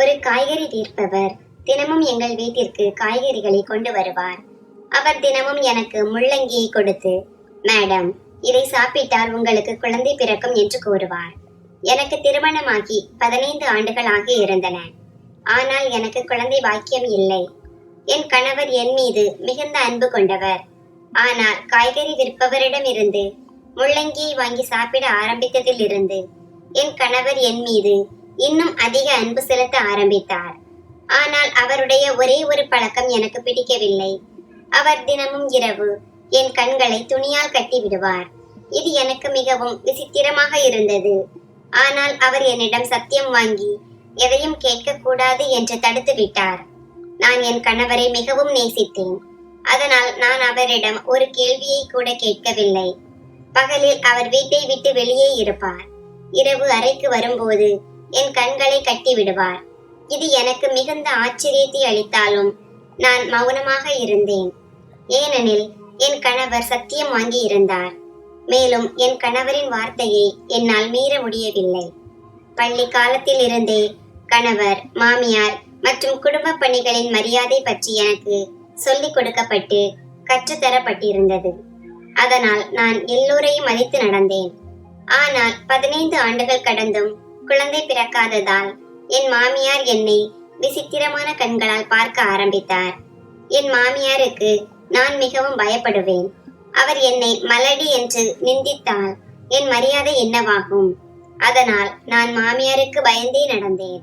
ஒரு காய்கறி தீர்ப்பவர். தினமும் எங்கள் வீட்டிற்கு காய்கறிகளை கொண்டு வருவார். அவர் தினமும் எனக்கு முள்ளங்கியை கொடுத்து மேடம் இதை சாப்பிட்டால் உங்களுக்கு குழந்தை பிறக்கும் என்று கூறுவார். எனக்கு திருமணமாகி பதினைந்து ஆண்டுகள் ஆகி இருந்தன. ஆனால் எனக்கு குழந்தை பாக்கியம் இல்லை. என் கணவர் என் மீது மிகுந்த அன்பு கொண்டவர். ஆனால் காய்கறி விற்பவரிடம் இருந்து முள்ளங்கியை வாங்கி சாப்பிட ஆரம்பித்ததில் இருந்து என் கணவர் என் மீது இன்னும் அதிக அன்பு செலுத்த ஆரம்பித்தார். ஆனால் அவருடைய ஒரே ஒரு பழக்கம் எனக்கு பிடிக்கவில்லை. அவர் தினமும் இரவு என் கண்களை துணியால் கட்டி விடுவார். இது எனக்கு மிகவும் விசித்திரமாக இருந்தது. ஆனால் அவர் என்னிடம் சத்தியம் வாங்கி எதையும் கேட்கக்கூடாது என்று தடுத்து விட்டார். நான் என் கணவரை மிகவும் நேசித்தேன். அதனால் நான் அவரிடம் ஒரு கேள்வியை கூட கேட்கவில்லை. பகலில் அவர் வீட்டை விட்டு வெளியே இருப்பார். இரவு அறைக்கு வரும்போது என் கண்களை கட்டி விடுவார். இது எனக்கு மிகுந்த ஆச்சரியத்தை அளித்தாலும் நான் மௌனமாக இருந்தேன். ஏனெனில் என் கணவர் சத்தியம் வாங்கி இருந்தார். மேலும் என் கணவரின் வார்த்தையை என்னால் மீற முடியவில்லை. பள்ளி காலத்தில் இருந்தே கணவர் மாமியார் மற்றும் குடும்ப பணிகளின் மரியாதை பற்றி எனக்கு சொல்லிக் கொடுக்கப்பட்டு கற்றுத்தரப்பட்டிருந்தது. அதனால் நான் எல்லோரையும் மதித்து நடந்தேன். ஆனால் பதினைந்து ஆண்டுகள் கடந்தும் குழந்தை பிறக்காததால் என் மாமியார் என்னை விசித்திரமான கண்களால் பார்க்க ஆரம்பித்தார். என் மாமியாருக்கு நான் மிகவும் பயப்படுவேன். அவர் என்னை மலடி என்று நிந்தித்தால் என் மரியாதை என்னவாகும்? அதனால் நான் மாமியாருக்கு பயந்தே நடந்தேன்.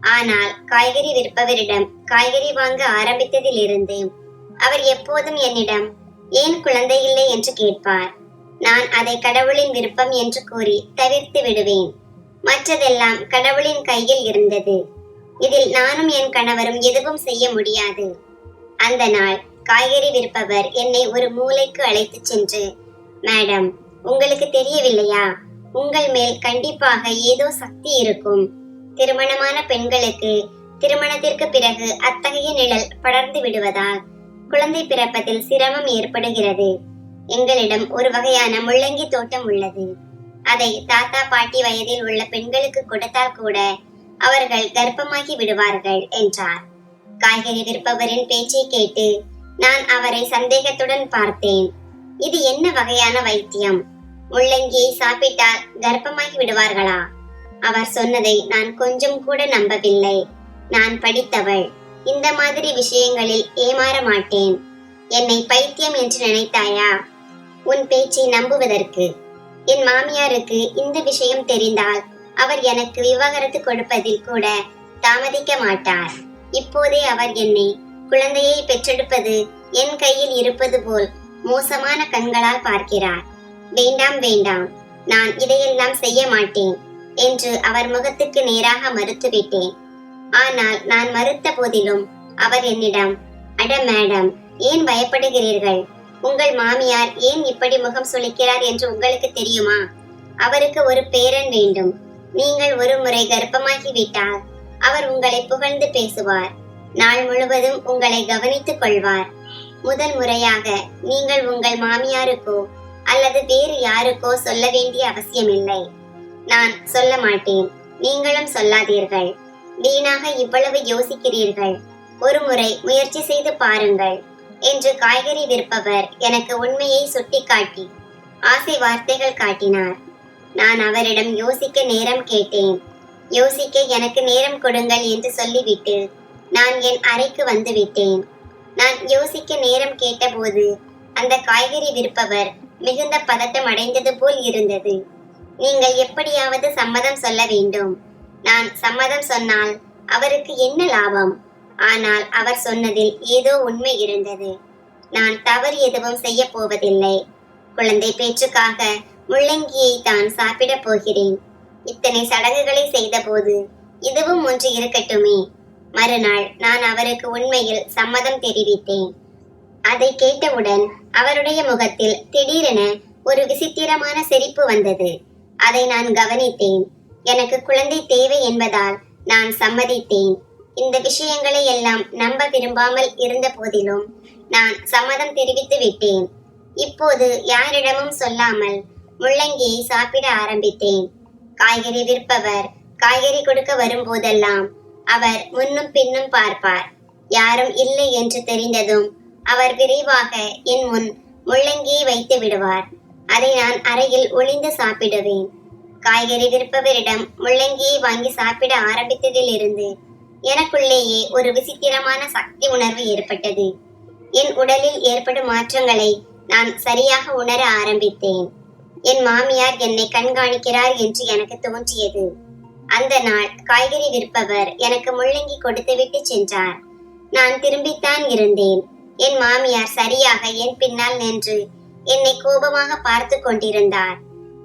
ஆனால் காய்கறி விற்பவரிடம் காய்கறி வாங்க ஆரம்பித்ததிலிருந்து அவர் எப்போதும் என்னிடம் ஏன் குழந்தை இல்லை? என்று கேட்பார். நான் அதை கடவுளின் விருப்பம் என்று கூறி தவிர்த்து விடுவேன். மற்றதெல்லாம் கடவுளின் கையில் இருந்தது. இதில் நானும் என் கணவரும் எதுவும் செய்ய முடியாது. அந்த நாள் காய்கறி விற்பவர் என்னை ஒரு மூலைக்கு அழைத்து சென்று மேடம் உங்களுக்கு தெரியவில்லையா? உங்கள் மேல் கண்டிப்பாக ஏதோ சக்தி இருக்கும். திருமணமான பெண்களுக்கு திருமணத்திற்கு பிறகு அத்தகைய நிழல் படர்ந்து விடுவதால் குழந்தை பிறப்பதில் சிரமம் ஏற்படுகிறது. எங்களிடம் ஒரு வகையான முள்ளங்கி தோட்டம் உள்ளது. அதை தாத்தா பாட்டி வயதில் உள்ள பெண்களுக்கு கொடுத்தால் கூட அவர்கள் கர்ப்பமாகி விடுவார்கள் என்றார். காய்கறி விற்பவரின் பேச்சை கேட்டு நான் அவரை சந்தேகத்துடன் பார்த்தேன். இது என்ன வகையான வைத்தியம்? முள்ளங்கியை சாப்பிட்டால் கர்ப்பமாகி விடுவார்களா? அவர் சொன்னதை நான் கொஞ்சம் கூட நம்பவில்லை. நான் படித்தவள். இந்த மாதிரி விஷயங்களில் ஏமாற மாட்டேன். என்னை பைத்தியம் என்று நினைத்தாயா? உன் பேச்சை நம்புவதற்கு. என் மாமியாருக்கு இந்த விஷயம் தெரிந்தால் அவர் எனக்கு விவாகரத்து கொடுப்பதில் கூட தாமதிக்க மாட்டார். இப்போதே அவர் என்னை குழந்தையை பெற்றெடுப்பது என் கையில் இருப்பது போல் மோசமான கண்களால் பார்க்கிறார். வேண்டாம் வேண்டாம் நான் இதையெல்லாம் செய்ய மாட்டேன் என்று அவர் முகத்துக்கு நேராக மறுத்துவிட்டேன். ஆனால் நான் மறுத்த போதிலும் அவர் என்னிடம் அட மேடம் ஏன் பயப்படுகிறீர்கள்? உங்கள் மாமியார் ஏன் இப்படி முகம் சுளிக்கிறார் என்று உங்களுக்கு தெரியுமா? அவருக்கு ஒரு பேரன் வேண்டும். நீங்கள் ஒரு முறை கர்ப்பமாகிவிட்டால் அவர் உங்களை புகழ்ந்து பேசுவார். நாள் முழுவதும் உங்களை கவனித்துக் கொள்வார். முதல் முறையாக நீங்கள் உங்கள் மாமியாருக்கோ அல்லது வேறு யாருக்கோ சொல்ல வேண்டிய அவசியமில்லை. நான் சொல்ல மாட்டேன். நீங்களும் சொல்லாதீர்கள். வீணாக இவ்வளவு யோசிக்கிறீர்கள். ஒரு முறை முயற்சி செய்து பாருங்கள். என்று காய்கறி விற்பவர் எனக்கு உண்மையை சுட்டிக்காட்டி. ஆசை வார்த்தைகள் காட்டினார். நான் அவரிடம் யோசிக்க நேரம் கேட்டேன். யோசிக்க எனக்கு நேரம் கொடுங்கள் என்று சொல்லிவிட்டு நான் என் அறைக்கு வந்துவிட்டேன். நான் யோசிக்க நேரம் கேட்டபோது அந்த காய்கறி விற்பவர் மிகுந்த பதட்டம் அடைந்தது போல் இருந்தது. நீங்கள் எப்படியாவது சம்மதம் சொல்ல வேண்டும். நான் சம்மதம் சொன்னால் அவருக்கு என்ன லாபம்? ஆனால் அவர் சொன்னதில் ஏதோ உண்மை இருந்தது. நான் தவறு எதுவும் செய்ய போவதில்லை. குழந்தை பேச்சுக்காக முள்ளங்கியை தான் சாப்பிடப் போகிறேன். இத்தனை சடங்குகளை செய்தபோது இதுவும் ஒன்று இருக்கட்டுமே. மறுநாள் நான் அவருக்கு உண்மையில் சம்மதம் தெரிவித்தேன். அதை கேட்டவுடன் அவருடைய முகத்தில் திடீரென ஒரு விசித்திரமான சிரிப்பு வந்தது. அதை நான் கவனித்தேன். எனக்கு குழந்தை தேவை என்பதால் நான் சம்மதித்தேன். இந்த விஷயங்களை எல்லாம் நம்ப விரும்பாமல் இருந்த போதிலும் நான் சம்மதம் தெரிவித்து விட்டேன். இப்போது யாரிடமும் சொல்லாமல் முள்ளங்கியை சாப்பிட ஆரம்பித்தேன். காய்கறி விற்பவர் காய்கறி கொடுக்க வரும்போதெல்லாம் அவர் முன்னும் பின்னும் பார்ப்பார். யாரும் இல்லை என்று தெரிந்ததும் அவர் விரைவாக என் முன் முள்ளங்கியை வைத்து விடுவார். அதை நான் அறையில் ஒளிந்து சாப்பிடுவேன். காய்கறி விற்பவரிடம் முள்ளங்கியை வாங்கி சாப்பிட ஆரம்பித்ததிலிருந்து எனக்குள்ளேயே ஒரு விசித்திரமான சக்தி உணர்வு ஏற்பட்டது. என் உடலில் ஏற்படும் மாற்றங்களை நான் சரியாக உணர ஆரம்பித்தேன். என் மாமியார் என்னை கண்காணிக்கிறார் என்று எனக்கு தோன்றியது. அந்த நாள் காய்கறி விற்பவர் எனக்கு முள்ளங்கி கொடுத்துவிட்டு சென்றார். நான் திரும்பித்தான் இருந்தேன். என் மாமியார் சரியாக என் பின்னால் நின்று என்னை கோபமாக பார்த்து கொண்டிருந்தார்.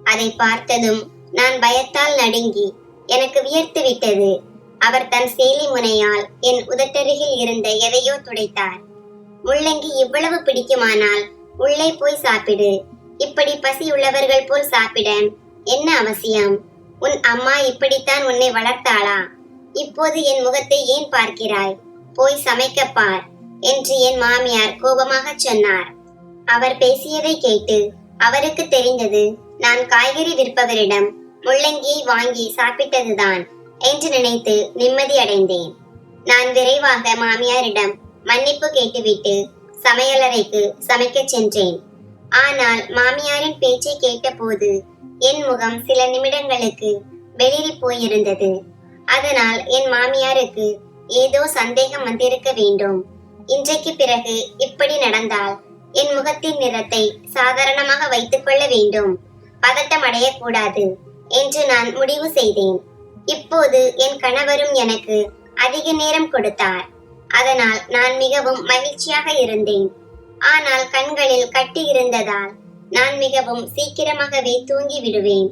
அதை பார்த்ததும் நான் பயத்தால் நடுங்கி எனக்கு வியர்த்து விட்டது. அவர் தன் சேலி முனையால் என் உதட்டருகில் இருந்த எதையோ துடைத்தார். முள்ளங்கி இவ்வளவு பிடிக்குமானால் உள்ளே போய் சாப்பிடு. இப்படி பசி உள்ளவர்கள் போல் சாப்பிட என்ன அவசியம்? உன் அம்மா இப்படித்தான் உன்னை வளர்த்தாளா? இப்போது என் முகத்தை ஏன் பார்க்கிறாய்? போய் சமைக்க பார் என்று என் மாமியார் கோபமாக சொன்னார். அவர் பேசியதை கேட்டு அவருக்கு தெரிந்தது நான் காய்கறி விற்பவரிடம் முள்ளங்கியை வாங்கி சாப்பிட்டதுதான். என்று நினைத்து நிம்மதி அடைந்தேன். நான் விரைவாக மாமியாரிடம் மன்னிப்பு கேட்டுவிட்டு சமையலறைக்கு சமைக்கச் சென்றேன். ஆனால் மாமியாரின் பேச்சை கேட்டபோது என் முகம் சில நிமிடங்களுக்கு வெளிரி போயிருந்தது. அதனால் என் மாமியாருக்கு ஏதோ சந்தேகம் வந்திருக்க வேண்டும். இன்றைக்கு பிறகு இப்படி நடந்தால் என் முகத்தின் நிறத்தை சாதாரணமாக வைத்துக் கொள்ள வேண்டும். பதட்டம் அடையக்கூடாது என்று நான் முடிவு செய்தேன். இப்போது என் கணவரும் எனக்கு அதிக நேரம் கொடுத்தார். அதனால் நான் மிகவும் மகிழ்ச்சியாக இருந்தேன். ஆனால் கண்களில் கட்டி இருந்ததால் நான் மிகவும் சீக்கிரமாகவே தூங்கி விடுவேன்.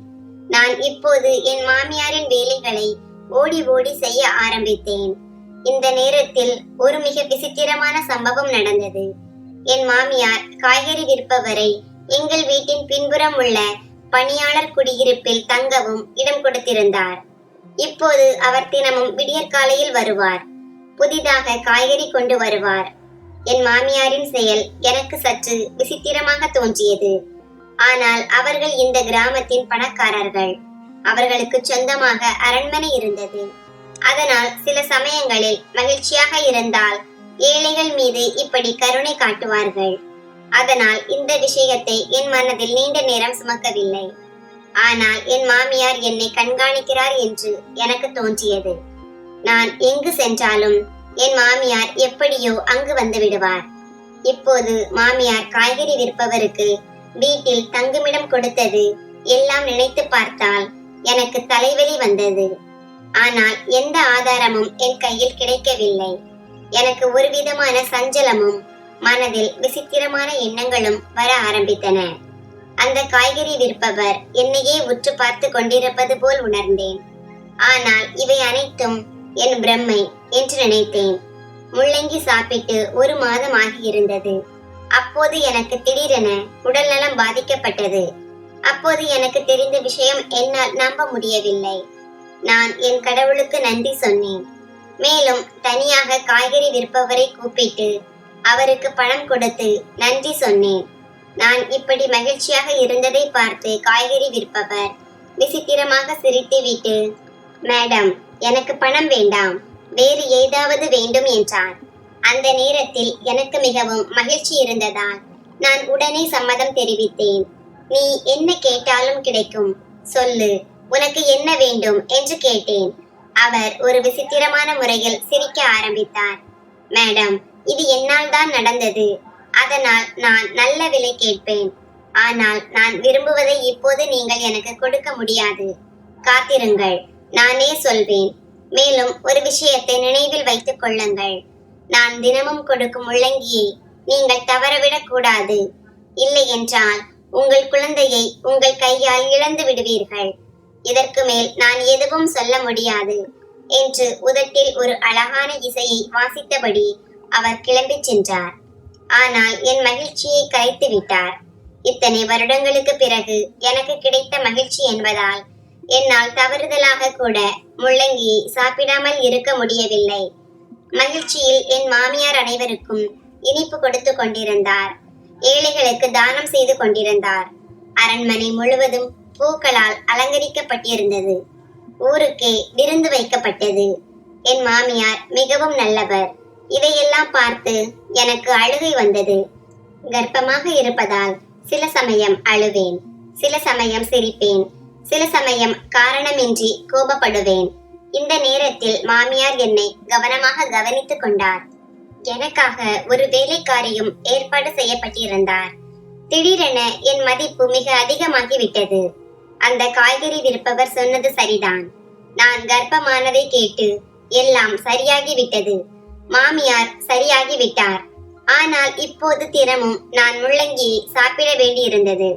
நான் இப்போது என் மாமியாரின் வேலைகளை ஓடி ஓடி செய்ய ஆரம்பித்தேன். இந்த நேரத்தில் ஒரு மிக விசித்திரமான சம்பவம் நடந்தது. என் மாமியார் காய்கறி விற்பவரை எங்கள் வீட்டின் பின்புறம் உள்ள பணியாளர் குடியிருப்பில் தங்கவும் இடம் கொடுத்திருந்தார். இப்போது அவர் தினமும் விடியற்காலையில் வருவார். புதிதாக காய்கறி கொண்டு வருவார். என் மாமியாரின் செயல் எனக்கு சற்று விசித்திரமாக தோன்றியது. ஆனால் அவர்கள் இந்த கிராமத்தின் பணக்காரர்கள். அவர்களுக்கு சொந்தமாக அரண்மனை இருந்தது. அதனால் சில சமயங்களில் மகிழ்ச்சியாக இருந்தால் ஏழைகள் மீது இப்படி கருணை காட்டுவார்கள். அதனால் இந்த விஷயத்தை என் மனதில் நீண்ட நேரம் சுமக்கவில்லை. ஆனால் என் மாமியார் என்னை கண்காணிக்கிறார் என்று எனக்கு தோன்றியது. நான் எங்கு சென்றாலும் என் மாமியார் எப்படியோ அங்கு வந்து விடுவார். இப்போது மாமியார் காய்கறி விற்பவருக்கு வீட்டில் தங்குமிடம் கொடுத்தது எல்லாம் நினைத்து பார்த்தால் எனக்கு தலைவலி வந்தது. ஆனால் எந்த ஆதாரமும் என் கையில் கிடைக்கவில்லை. எனக்கு ஒரு விதமான சஞ்சலமும் மனதில் விசித்திரமான எண்ணங்களும் வர ஆரம்பித்தன. அந்த காய்கறி விற்பவர் என்னையே உற்று பார்த்து கொண்டிருப்பது போல் உணர்ந்தேன். ஆனால் இவை அனைத்தும் என் பிரம்மை என்று நினைத்தேன். முள்ளங்கி சாப்பிட்டு ஒரு மாதம் ஆகியிருந்தது. அப்போது எனக்கு திடீரென உடல்நலம் பாதிக்கப்பட்டது. அப்போது எனக்கு தெரிந்த விஷயம் என்னால் நம்ப முடியவில்லை. நான் என் கடவுளுக்கு நன்றி சொன்னேன். மேலும் தனியாக காய்கறி விற்பவரை கூப்பிட்டு அவருக்கு பணம் கொடுத்து நன்றி சொன்னேன். நான் இப்படி மகிழ்ச்சியாக இருந்ததை பார்த்து காய்கறி விற்பவர். விசித்திரமாக சிரித்துவிட்டு மேடம் எனக்கு பணம் வேண்டாம். வேறு ஏதாவது வேண்டும் என்றார். அந்த நேரத்தில் எனக்கு மிகவும் மகிழ்ச்சி இருந்ததால் நான் உடனே சம்மதம் தெரிவித்தேன். நீ என்ன கேட்டாலும் கிடைக்கும். சொல்லு. உனக்கு என்ன வேண்டும்? என்று கேட்டேன். அவர் ஒரு விசித்திரமான முறையில் சிரிக்க ஆரம்பித்தார். மேடம் இது என்னால் தான் நடந்தது? அதனால் நான் நல்ல விலை கேட்பேன். ஆனால் நான் விரும்புவதை இப்போது நீங்கள் எனக்கு கொடுக்க முடியாது. காத்திருங்கள் நானே சொல்வேன். மேலும் ஒரு விஷயத்தை நினைவில் வைத்துக் கொள்ளுங்கள். நான் தினமும் கொடுக்கும் முள்ளங்கியை நீங்கள் தவறவிடக் கூடாது. இல்லை என்றால் உங்கள் குழந்தையை உங்கள் கையால் இழந்து விடுவீர்கள். இதற்கு மேல் நான் எதுவும் சொல்ல முடியாது. என்று உதட்டில் ஒரு அழகான இசையை வாசித்தபடி அவர் கிளம்பிச் சென்றார். ஆனால் என் மகிழ்ச்சியை கரைத்து விட்டார். இத்தனை வருடங்களுக்கு பிறகு எனக்கு கிடைத்த மகிழ்ச்சி என்பதால் என்னால் தவறுதலாக கூட முள்ளங்கியை சாப்பிடாமல் இருக்க முடியவில்லை. மகிழ்ச்சியில் என் மாமியார் அனைவருக்கும் இனிப்பு கொடுத்து கொண்டிருந்தார். ஏழைகளுக்கு தானம் செய்து கொண்டிருந்தார். அரண்மனை முழுவதும் பூக்களால் அலங்கரிக்கப்பட்டிருந்தது. ஊருக்கே விருந்து வைக்கப்பட்டது. என் மாமியார் மிகவும் நல்லவர். இதையெல்லாம் பார்த்து எனக்கு அழுகை வந்தது. கர்ப்பமாக இருப்பதால் சில சமயம் அழுவேன் சில சமயம் சிரிப்பேன் சில சமயம் காரணமின்றி கோபப்படுவேன். இந்த நேரத்தில் மாமியார் என்னை கவனமாக கவனித்துக் கொண்டார். எனக்காக ஒரு வேலைக்காரியும் ஏற்பாடு செய்யப்பட்டிருந்தார். திடீரென என் மதிப்பு மிக அதிகமாகிவிட்டது. அந்த காய்கறி விற்பவர் சொன்னது சரிதான். நான் கர்ப்பமானதை கேட்டு எல்லாம் சரியாகிவிட்டது. மாமியார் சரியாகிவிட்டார். ஆனால் இப்போது தினமும் நான் முள்ளங்கியை சாப்பிட வேண்டியிருந்தது.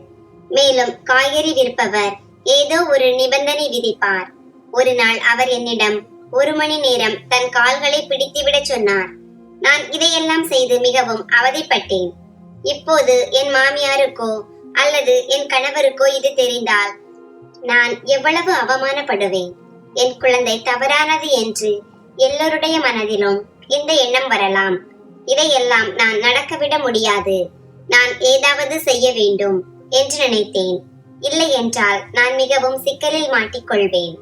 மேலும் காய்கறி விற்பவர் ஏதோ ஒரு நிபந்தனை விதிப்பார். ஒரு நாள் அவர் என்னிடம் ஒரு மணி நேரம் தன் கால்களை பிடித்துவிடச் சொன்னார். நான் இதையெல்லாம் செய்து மிகவும் அவதிப்பட்டேன். இப்போது என் மாமியாருக்கோ அல்லது என் கணவருக்கோ இது தெரிந்தால் நான் எவ்வளவு அவமானப்படுவேன்? என் குழந்தை தவறானது என்று எல்லோருடைய மனதிலும் இந்த எண்ணம் வரலாம். இதையெல்லாம் நான் நடக்கவிட முடியாது. நான் ஏதாவது செய்ய வேண்டும் என்று நினைத்தேன். இல்லை என்றால் நான் மிகவும் சிக்கலில் மாட்டிக்கொள்வேன்.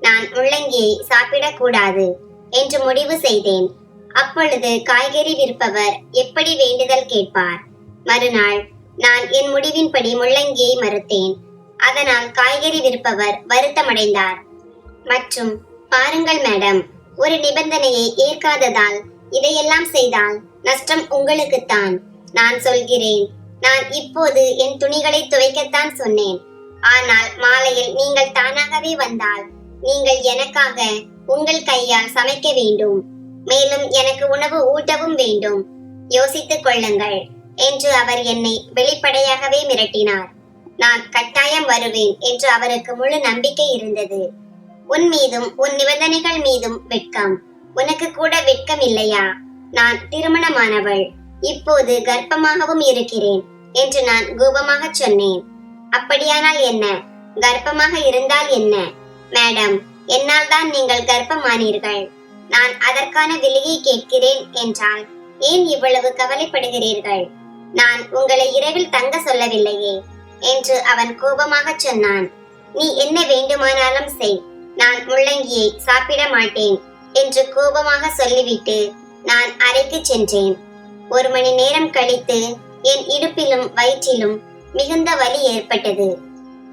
நான் முள்ளங்கியை சாப்பிடக்கூடாது என்று முடிவு செய்தேன். அப்பொழுது காய்கறி விற்பவர் எப்படி வேண்டுதல் கேட்பார்? மறுநாள் நான் என் முடிவின்படி முள்ளங்கியை மறுத்தேன். அதனால் காய்கறி விற்பவர் வருத்தமடைந்தார். மற்றும் பாருங்கள் மேடம் ஒரு நிபந்தனையை ஏற்காததால் இதையெல்லாம் செய்தால் நஷ்டம் உங்களுக்குத்தான். நான் சொல்கிறேன் நான் இப்போது என் துணிகளை துவைக்கத்தான் சொன்னேன். ஆனால் மாலையில் நீங்கள் தானாகவே வந்தால் நீங்கள் எனக்காக உங்கள் கையால் சமைக்க வேண்டும். மேலும் எனக்கு உணவு ஊட்டவும் வேண்டும். யோசித்துக் கொள்ளுங்கள் என்று அவர் என்னை வெளிப்படையாகவே மிரட்டினார். நான் கட்டாயம் வருவேன் என்று அவருக்கு முழு நம்பிக்கை இருந்தது. உன் மீதும் உன் நிபந்தனைகள் மீதும் வெட்கம். உனக்கு கூட வெட்கம் இல்லையா? நான் திருமணமானவள். இப்போது கர்ப்பமாகவும் இருக்கிறேன் என்று நான் கோபமாக சொன்னேன். அப்படியானால் என்ன? கர்ப்பமாக இருந்தால் என்ன? மேடம் என்னால் தான் நீங்கள் கர்ப்பமானீர்கள். நான் அதற்கான விலையை கேட்கிறேன் என்றால் ஏன் இவ்வளவு கவலைப்படுகிறீர்கள்? நான் உங்களை இரவில் தங்க சொல்லவில்லையே என்று அவன் கோபமாக சொன்னான். நீ என்ன வேண்டுமானாலும் செய். நான் முள்ளங்கியை சாப்பிட மாட்டேன் என்று கோபமாக சொல்லிவிட்டு நான் அறைக்கு சென்றேன். ஒரு மணி நேரம் கழித்து என் இடுப்பிலும் வயிற்றிலும் மிகுந்த வலி ஏற்பட்டது.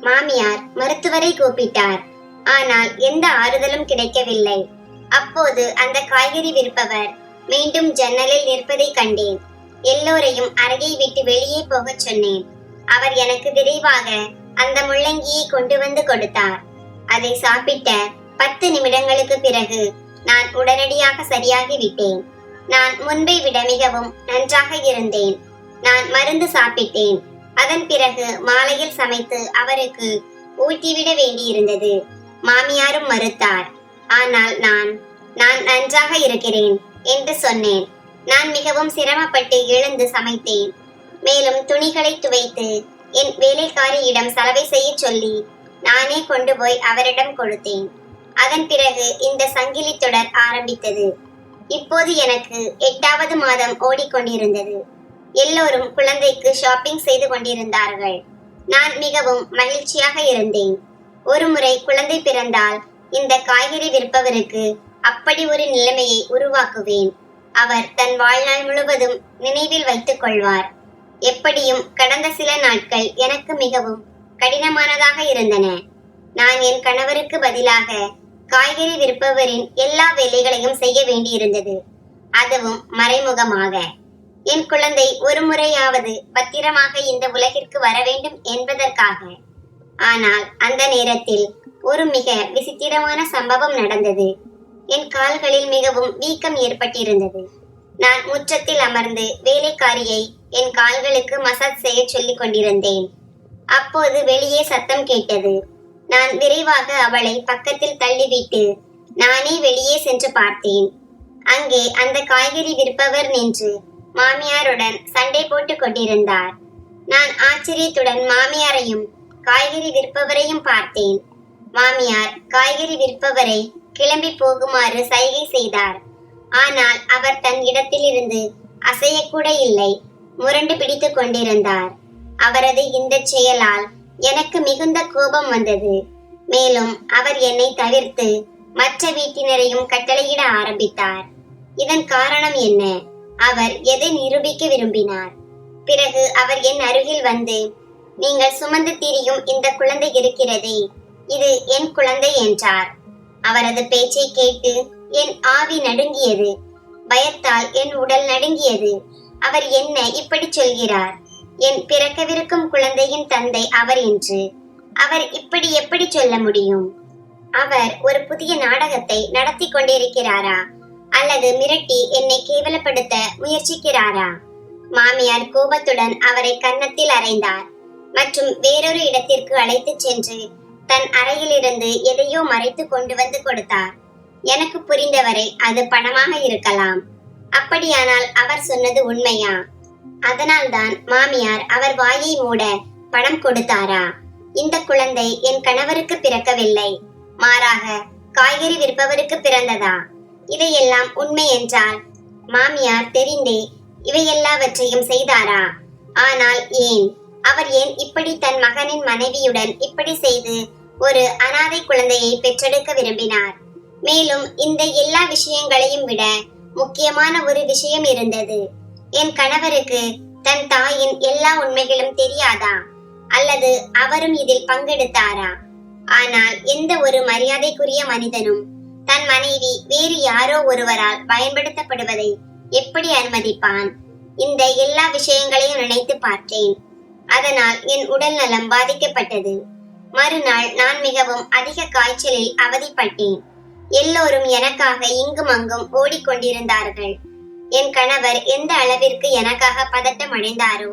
மாமியார் மருத்துவரை கூப்பிட்டார். ஆனால் எந்த ஆறுதலும் கிடைக்கவில்லை. அப்போது அந்த காய்கறி விற்பவர் மீண்டும் ஜன்னலில் நிற்பதை கண்டேன். எல்லோரையும் அறையை விட்டு வெளியே போகச் சொன்னேன். அவர் எனக்கு விரைவாக அந்த முள்ளங்கியை கொண்டு வந்து கொடுத்தார். அதை சாப்பிட்ட பத்து நிமிடங்களுக்கு பிறகு நான் உடனடியாக சரியாகி விட்டேன் நான் முன்பை விட மிகவும் நன்றாக இருந்தேன். நான் மருந்து சாப்பிட்டேன். அதன் பிறகு மாலையில் சமைத்து அவருக்கு ஊட்டிவிட வேண்டியிருந்தது. மாமியாரும் மறுத்தார். ஆனால் நான் நான் நன்றாக இருக்கிறேன் என்று சொன்னேன். நான் மிகவும் சிரமப்பட்டு எழுந்து சமைத்தேன். மேலும் துணிகளை துவைத்து என் வேலைக்காரியிடம் சலவை செய்ய சொல்லி நானே கொண்டு போய் அவரிடம் கொடுத்தேன். அதன் பிறகு இந்த சங்கிலி தொடர் ஆரம்பித்தது. இப்போது எனக்கு எட்டாவது மாதம் ஓடிக்கொண்டிருந்தது. எல்லோரும் குழந்தைக்கு ஷாப்பிங் செய்து கொண்டிருந்தார்கள். நான் மிகவும் மகிழ்ச்சியாக இருந்தேன். ஒருமுறை குழந்தை பிறந்தால் இந்த காய்கறி விற்பவருக்கு அப்படி ஒரு நிலைமையை உருவாக்குவேன். அவர் தன் வாழ்நாள் முழுவதும் நினைவில் வைத்துக் கொள்வார். எப்படியும் கடந்த சில நாட்கள் எனக்கு மிகவும் கடினமானதாக இருந்தன. நான் என் கணவருக்கு பதிலாக காய்கறி விற்பவரின் எல்லா வேலைகளையும் செய்ய வேண்டியிருந்தது. அதுவும் மறைமுகமாக. என் குழந்தை ஒரு முறையாவது பத்திரமாக இந்த உலகிற்கு வர வேண்டும் என்பதற்காக. ஆனால் அந்த நேரத்தில் ஒரு மிக விசித்திரமான சம்பவம் நடந்தது. என் கால்களில் மிகவும் வீக்கம் ஏற்பட்டிருந்தது. நான் முற்றத்தில் அமர்ந்து வேலைக்காரியை என் கால்களுக்கு மசாஜ் செய்ய சொல்லிக் கொண்டிருந்தேன். அப்போது வெளியே சத்தம் கேட்டது. நான் விரைவாக அவளை பக்கத்தில் தள்ளிவிட்டு நானே வெளியே சென்று பார்த்தேன். அங்கே அந்த காய்கறி விற்பவர் நின்று மாமியாருடன் சண்டை போட்டுக் கொண்டிருந்தார். நான் ஆச்சரியத்துடன் மாமியாரையும் காய்கறி விற்பவரையும் பார்த்தேன். மாமியார் காய்கறி விற்பவரை கிளம்பி போகுமாறு சைகை செய்தார். ஆனால் அவர் தன் இடத்திலிருந்து அசையக்கூட இல்லை. முரண்டு பிடித்துக் கொண்டிருந்தார். அவரது இந்த செயலால் எனக்கு மிகுந்த கோபம் வந்தது. மேலும் அவர் என்னை தவிர்த்து மற்ற வீட்டினரையும் கட்டளையிட ஆரம்பித்தார். இதன் காரணம் என்ன? அவர் எதை நிரூபிக்க விரும்பினார்? பிறகு அவர் என் அருகில் வந்து நீங்கள் சுமந்து திரியும் இந்த குழந்தை இருக்கிறதே இது என் குழந்தை என்றார். அவரது பேச்சை கேட்டு என் ஆவி நடுங்கியது. பயத்தால் என் உடல் நடுங்கியது. அவர் என்ன இப்படி சொல்கிறார்? என் பிறக்கவிருக்கும் குழந்தையின் தந்தை அவர் என்று. அவர் இப்படி எப்படி சொல்ல முடியும்? அவர் ஒரு புதிய நாடகத்தை நடத்தி கொண்டிருக்கிறாரா? அல்லது மிரட்டி என்னை கேவலப்படுத்த முயற்சிக்கிறாரா? மாமியார் கோபத்துடன் அவரை கன்னத்தில் அறைந்தார். மற்றும் வேறொரு இடத்திற்கு அழைத்து சென்று தன் அறையிலிருந்து எதையோ மறைத்து கொண்டு வந்து கொடுத்தார். எனக்கு புரிந்தவரை அது பணமாக இருக்கலாம். அப்படியானால் அவர் சொன்னது உண்மையா? அதனால்தான் மாமியார் அவர் வாயை மூட பணம் கொடுத்தாரா? இந்த குழந்தை என் கணவருக்கு பிறக்கவில்லை. மாறாக காய்கறி விற்பவருக்கு பிறந்ததா? இதையெல்லாம் உண்மை என்றால் மாமியார் தெரிந்தே இவை எல்லாவற்றையும் செய்தாரா? ஆனால் ஏன்? அவர் ஏன் இப்படி தன் மகனின் மனைவியுடன் இப்படி செய்து ஒரு அனாதை குழந்தையை பெற்றெடுக்க விரும்பினார்? மேலும் இந்த எல்லா விஷயங்களையும் விட முக்கியமான ஒரு விஷயம் இருந்தது. என் கணவருக்கு தன் தாயின் எல்லா உண்மைகளும் தெரியாதா? அல்லது அவரும் இதில் பங்கெடுத்தாரா? ஆனால் எந்த ஒரு மரியாதைக்குரிய மனிதனும் தன் மனைவி வேறு யாரோ ஒருவரால் பயன்படுத்தப்படுவதை எப்படி அனுமதிப்பான்? இந்த எல்லா விஷயங்களையும் நினைத்து பார்த்தேன். அதனால் என் உடல் நலம் பாதிக்கப்பட்டது. மறுநாள் நான் மிகவும் அதிக காய்ச்சலில் அவதிப்பட்டேன். எல்லோரும் எனக்காக இங்கும் அங்கும் ஓடிக்கொண்டிருந்தார்கள். என் கணவர் எந்த அளவிற்கு எனக்காக பதட்டம் அடைந்தாரோ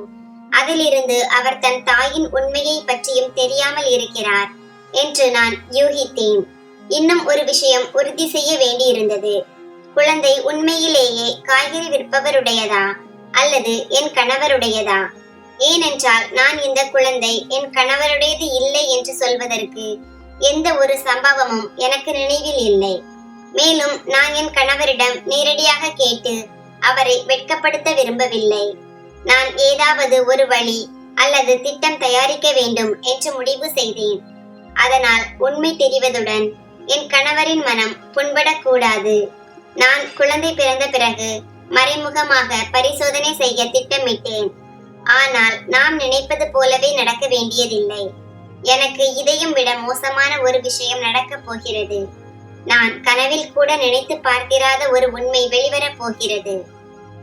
அதிலிருந்து அவர் தன் தாயின் உண்மையை பற்றியும் தெரியாமல் இருக்கிறார் என்று நான் யூகித்தேன். இன்னும் ஒரு விஷயம் உறுதி செய்ய வேண்டியிருந்தது. குழந்தை உண்மையிலேயே காய்கறி விற்பவருடையதா அல்லது என் கணவருடையதா? ஏனென்றால் நான் இந்த குழந்தை என் கணவருடையது இல்லை என்று சொல்வதற்கு எந்த ஒரு சம்பவமும் எனக்கு நினைவில் இல்லை. மேலும் நான் என் கணவரிடம் நேரடியாக கேட்டு அவரை வெட்கப்படுத்த விரும்பவில்லை. நான் ஏதாவது ஒரு வழி அல்லது திட்டம் தயாரிக்க வேண்டும் என்று முடிவு செய்தேன். அதனால் உண்மை தெரிவதுடன் என் கணவரின் மனம் புண்படக்கூடாது. நான் குழந்தை பிறந்த பிறகு மறைமுகமாக பரிசோதனை செய்ய திட்டமிட்டேன். ஆனால் நாம் நினைப்பது போலவே நடக்க வேண்டியதில்லை. எனக்கு இதையும் விட மோசமான ஒரு விஷயம் நடக்கப் போகிறது. நான் கனவில் கூட நினைத்து பார்த்திராத ஒரு உண்மை வெளிவரப் போகிறது.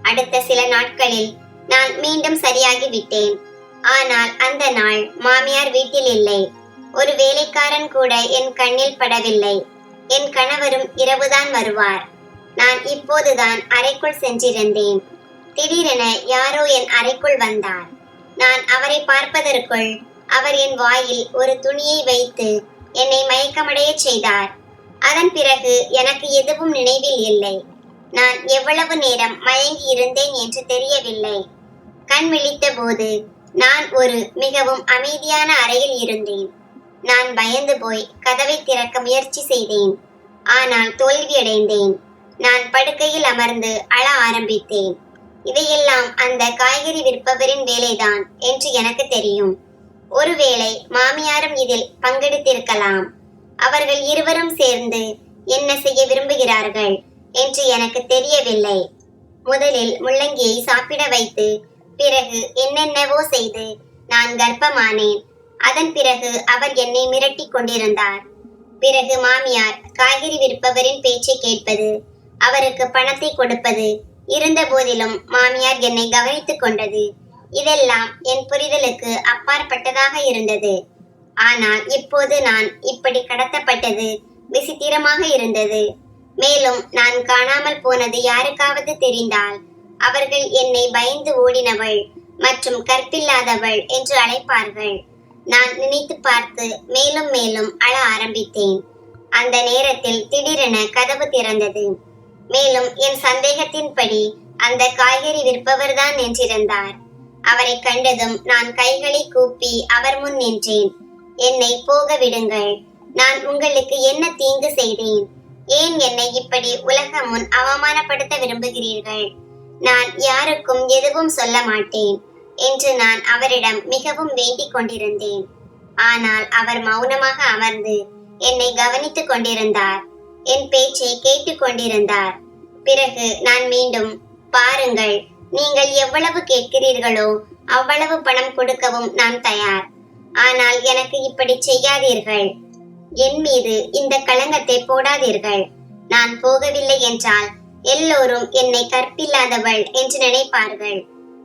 அடுத்த சில நாட்களில் நான் மீண்டும் சரியாகி விட்டேன். ஆனால் அந்த நாள் மாமியார் வீட்டில் இல்லை. ஒரு வேலைக்காரன் கூட என் கண்ணில் படவில்லை. என் கணவரும் இரவுதான் வருவார். நான் இப்போதுதான் அறைக்குள் சென்றிருந்தேன். திடீரென யாரோ என் அறைக்குள் வந்தார். நான் அவரை பார்ப்பதற்குள் அவர் என் வாயில் ஒரு துணியை வைத்து என்னை மயக்கமடையச் செய்தார். அதன் பிறகு எனக்கு எதுவும் நினைவில் இல்லை. நான் எவ்வளவு நேரம் மயங்கி இருந்தேன் என்று தெரியவில்லை. கண் விழித்த போது நான் ஒரு மிகவும் அமைதியான அறையில் இருந்தேன். நான் பயந்து போய் கதவை திறக்க முயற்சி செய்தேன். ஆனால் தோல்வியடைந்தேன். நான் படுக்கையில் அமர்ந்து அழ ஆரம்பித்தேன். இவையெல்லாம் அந்த காய்கறி விற்பவரின் வேலைதான் என்று எனக்கு தெரியும். ஒருவேளை மாமியாரும் இதில் பங்கெடுத்திருக்கலாம். அவர்கள் இருவரும் சேர்ந்து என்ன செய்ய விரும்புகிறார்கள் என்று எனக்கு தெரியவில்லை. முதலில் முள்ளங்கியை சாப்பிட வைத்து பிறகு என்னென்னவோ செய்து நான் கர்ப்பமானேன். அதன் பிறகு அவர் என்னை மிரட்டி கொண்டிருந்தார். பிறகு மாமியார் காய்கறி விற்பவரின் பேச்சை கேட்பது அவருக்கு பணத்தை கொடுப்பது இருந்த போதிலும் மாமியார் என்னை கவனித்துக் கொண்டது இதெல்லாம் என் புரிதலுக்கு அப்பாற்பட்டதாக இருந்தது. ஆனால் இப்போது நான் இப்படி கடத்தப்பட்டது விசித்திரமாக இருந்தது. மேலும் நான் காணாமல் போனது யாருக்காவது தெரிந்தால் அவர்கள் என்னை பயந்து ஓடினவள் மற்றும் கற்பில்லாதவள் என்று அழைப்பார்கள். நான் நினைத்து பார்த்து மேலும் மேலும் அழ ஆரம்பித்தேன். அந்த நேரத்தில் திடீரென கதவு திறந்தது. மேலும் என் சந்தேகத்தின்படி அந்த காய்கறி விற்பவர்தான் நின்றிருந்தார் அவரை கண்டதும் நான் கைகளை கூப்பி அவர் முன் நின்றேன். என்னை போக விடுங்கள் நான் உங்களுக்கு என்ன தீங்கு செய்தேன்? ஏன் என்னை இப்படி உலகம் முன் அவமானப்படுத்த விரும்புகிறீர்கள்? நான் யாருக்கும் எதுவும் சொல்ல மாட்டேன் என்று நான் அவரிடம் மிகவும் வேண்டிக் கொண்டிருந்தேன். ஆனால் அவர் மௌனமாக அமர்ந்து என்னை கவனித்துக் கொண்டிருந்தார். என் பேச்சை கேட்டுக்கொண்டிருந்தார் பிறகு நான் மீண்டும் பாருங்கள் நீங்கள் எவ்வளவு கேட்கிறீர்களோ அவ்வளவு பணம் கொடுக்கவும் நான் தயார். ஆனால் எனக்கு இப்படி செய்யாதீர்கள். என் மீது இந்த களங்கத்தை போடாதீர்கள். நான் போகவில்லை என்றால் எல்லோரும் என்னை கற்பில்லாதவள் என்று நினைப்பார்கள்.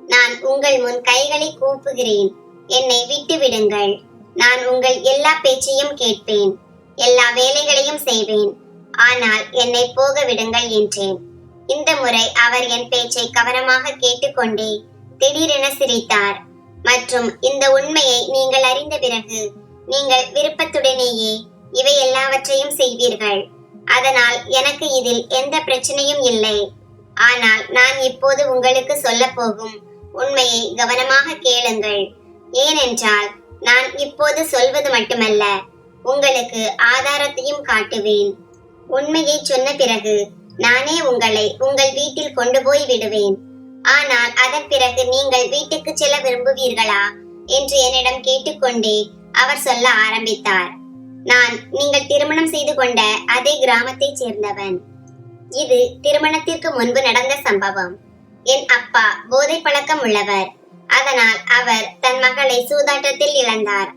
நான் உங்கள் முன் கைகளை கூப்புகிறேன். என்னை விட்டு விடுங்கள் நான் உங்கள் எல்லா பேச்சையும் கேட்பேன். எல்லா வேலைகளையும் செய்வேன். ஆனால் என்னை போக விடுங்கள் என்றேன். இந்த முறை அவர் என் பேச்சை கவனமாக கேட்டுக்கொண்டே திடீரென சிரித்தார். மற்றும் இந்த உண்மையை நீங்கள் அறிந்த பிறகு நீங்கள் விருப்பத்துடனேயே இவை எல்லாவற்றையும் செய்வீர்கள். அதனால் எனக்கு இதில் எந்த பிரச்சனையும் இல்லை. ஆனால் நான் இப்போது உங்களுக்கு சொல்ல போகும் உண்மையை கவனமாக கேளுங்கள். ஏனென்றால் நான் இப்போது சொல்வது மட்டுமல்ல உங்களுக்கு ஆதாரத்தையும் காட்டுவேன். உண்மையை சொன்ன பிறகு நானே உங்களை உங்கள் வீட்டில் கொண்டு போய் விடுவேன். ஆனால் அதன் பிறகு நீங்கள் வீட்டுக்கு செல்ல விரும்புவீர்களா? என்று என்னிடம் கேட்டுக்கொண்டே அவர் சொல்ல ஆரம்பித்தார். நான் நீங்கள் திருமணம் செய்து கொண்ட அதே கிராமத்தைச் சேர்ந்தவன். இது திருமணத்திற்கு முன்பு நடந்த சம்பவம். என் அப்பா போதை பழக்கம் உள்ளவர். அதனால் அவர் தன் மகளை சூதாட்டத்தில் இழந்தார்.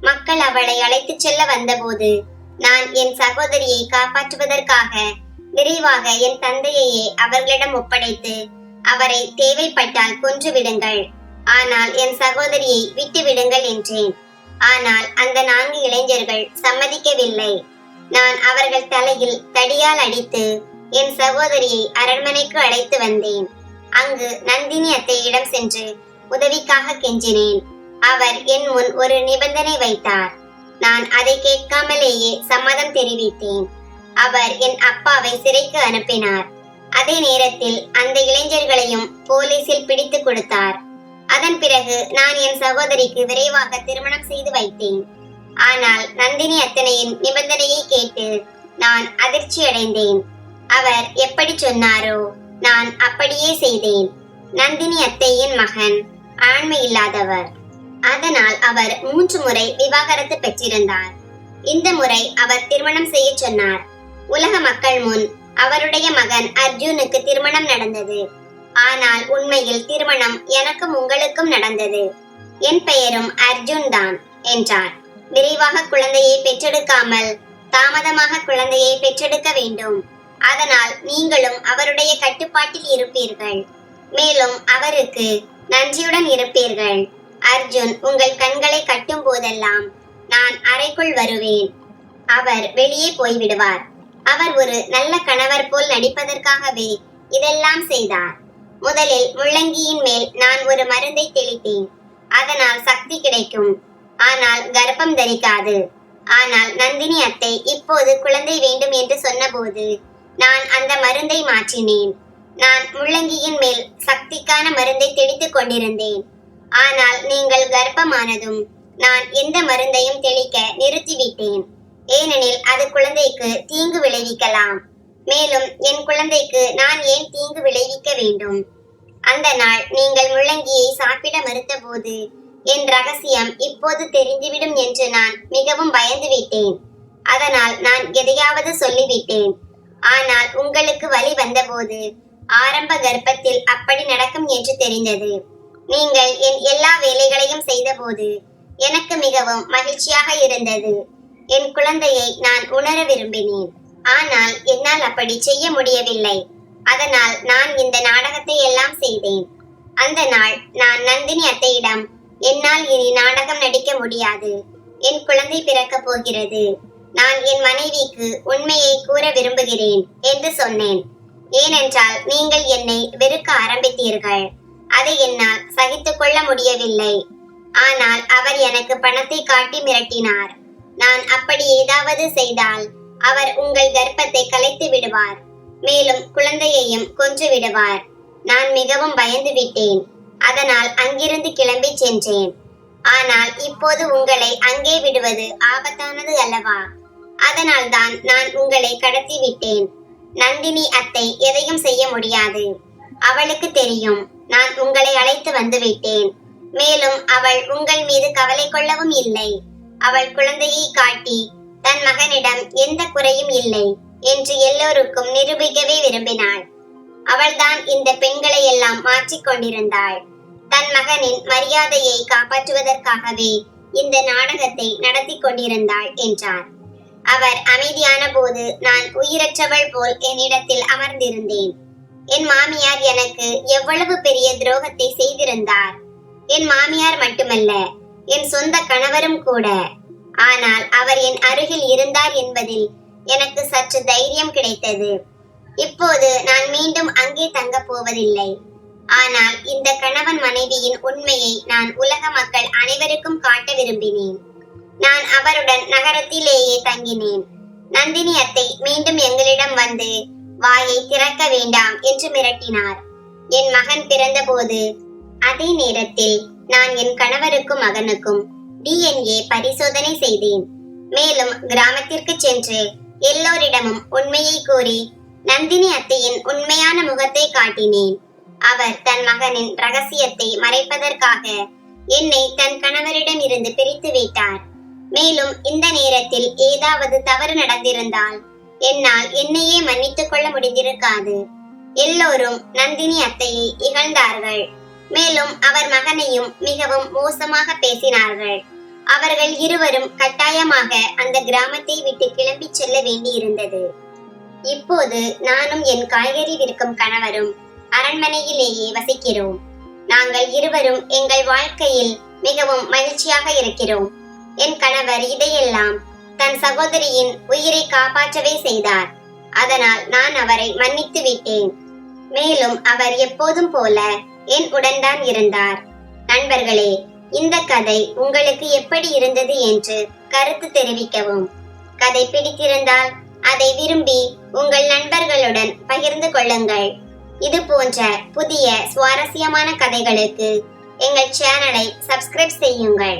மக்கள் அவளை அழைத்துச் செல்ல வந்தபோது நான் என் சகோதரியை காப்பாற்றுவதற்காக விரைவாக என் தந்தையையே அவர்களிடம் ஒப்படைத்து அவரை தேவைப்பட்டால் கொன்று விடுங்கள் ஆனால் என் சகோதரியை விட்டு விடுங்கள் என்றேன். ஆனால் அந்த நான்கு இளைஞர்கள் சம்மதிக்கவில்லை. நான் அவர்கள் தலையில் தடியால் அடித்து என் சகோதரியை அரண்மனைக்கு அழைத்து வந்தேன். அங்கு நந்தினி அத்தையிடம் சென்று உதவிக்காக கெஞ்சினேன். அவர் என் முன் ஒரு நிபந்தனை வைத்தார். நான் அதை கேட்காமலேயே சம்மதம் தெரிவித்தேன். அவர் என் அப்பாவை சிறைக்கு அனுப்பினார். அதே நேரத்தில் அந்த இளைஞர்களையும் போலீசில் பிடித்து கொடுத்தார். அதன் பிறகு நான் என் சகோதரிக்கு விரைவாக திருமணம் செய்து வைத்தேன். ஆனால் நந்தினி அத்தனையின் நிபந்தனையை கேட்டு நான் அதிர்ச்சி அடைந்தேன். அவர் எப்படி சொன்னாரோ நான் அப்படியே செய்தேன். நந்தினி அத்தையின் மகன் ஆண்மை இல்லாதவர். அதனால் அவர் மூன்று முறை விவாகரத்து பெற்றிருந்தார். இந்த முறை அவர் திருமணம் செய்ய சொன்னார். உலக மக்கள் முன் அவருடைய மகன் அர்ஜுனுக்கு திருமணம் நடந்தது. ஆனால் உண்மையில் திருமணம் எனக்கும் உங்களுக்கும் நடந்தது. என் பெயரும் அர்ஜுன் தான் என்றார் விரைவாக குழந்தையை பெற்றெடுக்காமல் தாமதமாக குழந்தையை பெற்றெடுக்க வேண்டும். அதனால் நீங்களும் அவருடைய கட்டுப்பாட்டில் இருப்பீர்கள். மேலும் அவருக்கு நன்றியுடன் இருப்பீர்கள். அர்ஜுன் உங்கள் கண்களை கட்டும் போதெல்லாம் நான் அறைக்குள் வருவேன். அவர் வெளியே போய்விடுவார். அவர் ஒரு நல்ல கணவர் போல் நடிப்பதற்காகவே இதெல்லாம் செய்தார். முதலில் முள்ளங்கியின் மேல் நான் ஒரு மருந்தை தெளித்தேன் அதனால் சக்தி கிடைக்கும். ஆனால் கர்ப்பம் தரிக்காது. ஆனால் நந்தினி அத்தை இப்போது குழந்தை வேண்டும் என்று சொன்னபோது நான் அந்த மருந்தை மாற்றினேன். நான் முள்ளங்கியின் மேல் சக்திக்கான மருந்தை தெளித்துக் கொண்டிருந்தேன். ஆனால் நீங்கள் கர்ப்பமானதும் நான் எந்த மருந்தையும் தெளிக்க நிறுத்திவிட்டேன். ஏனெனில் அது குழந்தைக்கு தீங்கு விளைவிக்கலாம். மேலும் என் குழந்தைக்கு நான் ஏன் தீங்கு விளைவிக்க வேண்டும்? அந்த நாள் நீங்கள் முள்ளங்கியை சாப்பிட மறுத்தபோது என் ரகசியம் இப்போது தெரிந்துவிடும் என்று நான் மிகவும் பயந்து விட்டேன் அதனால் நான் எதையாவது சொல்லிவிட்டேன். ஆனால் உங்களுக்கு வழி வந்தபோது ஆரம்ப கர்ப்பத்தில் அப்படி நடக்கும் என்று தெரிந்தது. நீங்கள் என் எல்லா வேலைகளையும் செய்தபோது எனக்கு மிகவும் மகிழ்ச்சியாக இருந்தது. என் குழந்தையை நான் உணர விரும்பினேன். ஆனால் என்னால் அப்படி செய்ய முடியவில்லை. அதனால் நான் இந்த நாடகத்தை எல்லாம் செய்தேன். அந்த நாள் நான் நந்தினி அத்தையிடம் என்னால் இனி நாடகம் நடிக்க முடியாது. என் குழந்தை பிறக்கப் போகிறது. நான் என் மனைவிக்கு உண்மையை கூற விரும்புகிறேன் என்று சொன்னேன். ஏனென்றால் நீங்கள் என்னை வெறுக்க ஆரம்பித்தீர்கள். அதை என்னால் சகித்துக் கொள்ள முடியவில்லை. ஆனால் அவர் எனக்கு பணத்தை காட்டி மிரட்டினார். நான் அப்படி ஏதாவது செய்தால் அவர் உங்கள் கர்ப்பத்தை கலைத்து விடுவார். மேலும் குழந்தையையும் கொன்று விடுவார். நான் மிகவும் பயந்து விட்டேன். அதனால் அங்கிருந்து கிளம்பி சென்றேன். ஆனால் இப்போது உங்களை அங்கே விடுவது ஆபத்தானது அல்லவா? அதனால் தான் நான் உங்களை கடத்தி விட்டேன். நந்தினி அத்தை எதையும் செய்ய முடியாது. அவளுக்கு தெரியும் நான் உங்களை அழைத்து வந்து விட்டேன் மேலும் அவள் உங்கள் மீது கவலை கொள்ளவும் இல்லை. அவள் குழந்தையை காட்டி தன் மகனிடம் எந்த குறையும் இல்லை என்று எல்லோருக்கும் நிரூபிக்கவே விரும்பினாள். அவள்தான் இந்த பெண்களை எல்லாம் மாற்றிக் கொண்டிருந்தாள். தன் மகனின் மரியாதையை காப்பாற்றுவதற்காகவே இந்த நாடகத்தை நடத்தி கொண்டிருந்தாள் என்றார். அவர் அமைதியான போது நான் உயிரற்றவள் போல் என்னிடத்தில் அமர்ந்திருந்தேன். என் மாமியார் எனக்கு எவ்வளவு பெரிய துரோகத்தை செய்திருந்தார். என் மாமியார் மட்டுமல்ல என் சொந்த கணவரும் கூட. ஆனால் அவர் என் அருகில் இருந்தார் என்பதில் எனக்கு சற்று தைரியம் கிடைத்தது. இப்போது நான் மீண்டும் அங்கே தங்கப் போவதில்லை. ஆனால் இந்த கணவன் மனைவியின் உண்மையை நான் உலக மக்கள் அனைவருக்கும் காட்ட விரும்பினேன். நான் அவருடன் நகரத்திலேயே தங்கினேன். நந்தினி அத்தை மீண்டும் எங்களிடம் வந்து வாயை திறக்க வேண்டாம் என்று மிரட்டினார். என் மகன் பிறந்தபோது அதே நேரத்தில் நான் என் கணவருக்கும் மகனுக்கும் டிஎன்ஏ பரிசோதனை செய்தேன். மேலும் கிராமத்திற்கு சென்று எல்லோரிடமும் உண்மையை கூறி நந்தினி அத்தையின் உண்மையான முகத்தை காட்டினேன். அவர் தன் மகனின் ரகசியத்தை மறைப்பதற்காக என்னை தன் கணவரிடம் இருந்து பிரித்து விட்டார். மேலும் இந்த நேரத்தில் ஏதாவது தவறு நடந்திருந்தால் என்னால் என்னையே மன்னித்துக் கொள்ள முடிந்திருக்காது. எல்லோரும் நந்தினி அத்தையை இகழ்ந்தார்கள். மேலும் அவர் மகனையும் மிகவும் மோசமாக பேசினார்கள். அவர்கள் இருவரும் கட்டாயமாக அந்த கிராமத்தை விட்டு கிளம்பி செல்ல வேண்டியிருந்தது. இப்போது நானும் என் காய்கறி விற்கும் கணவரும் அரண்மனையிலேயே வசிக்கிறோம். நாங்கள் இருவரும் எங்கள் வாழ்க்கையில் மிகவும் மகிழ்ச்சியாக இருக்கிறோம். என் கணவர் இதையெல்லாம் தன் சகோதரியின் உயிரை காப்பாற்றவே செய்தார். அதனால் நான் அவரை மன்னித்து விட்டேன். மேலும் அவர் எப்போதும் போல என் உடன்தான் இருந்தார். நண்பர்களே இந்த கதை உங்களுக்கு எப்படி இருந்தது என்று கருத்து தெரிவிக்கவும். கதை பிடித்திருந்தால் அதை விரும்பி உங்கள் நண்பர்களுடன் பகிர்ந்து கொள்ளுங்கள். இது போன்ற புதிய சுவாரஸ்யமான கதைகளுக்கு எங்கள் சேனலை சப்ஸ்கிரைப் செய்யுங்கள்.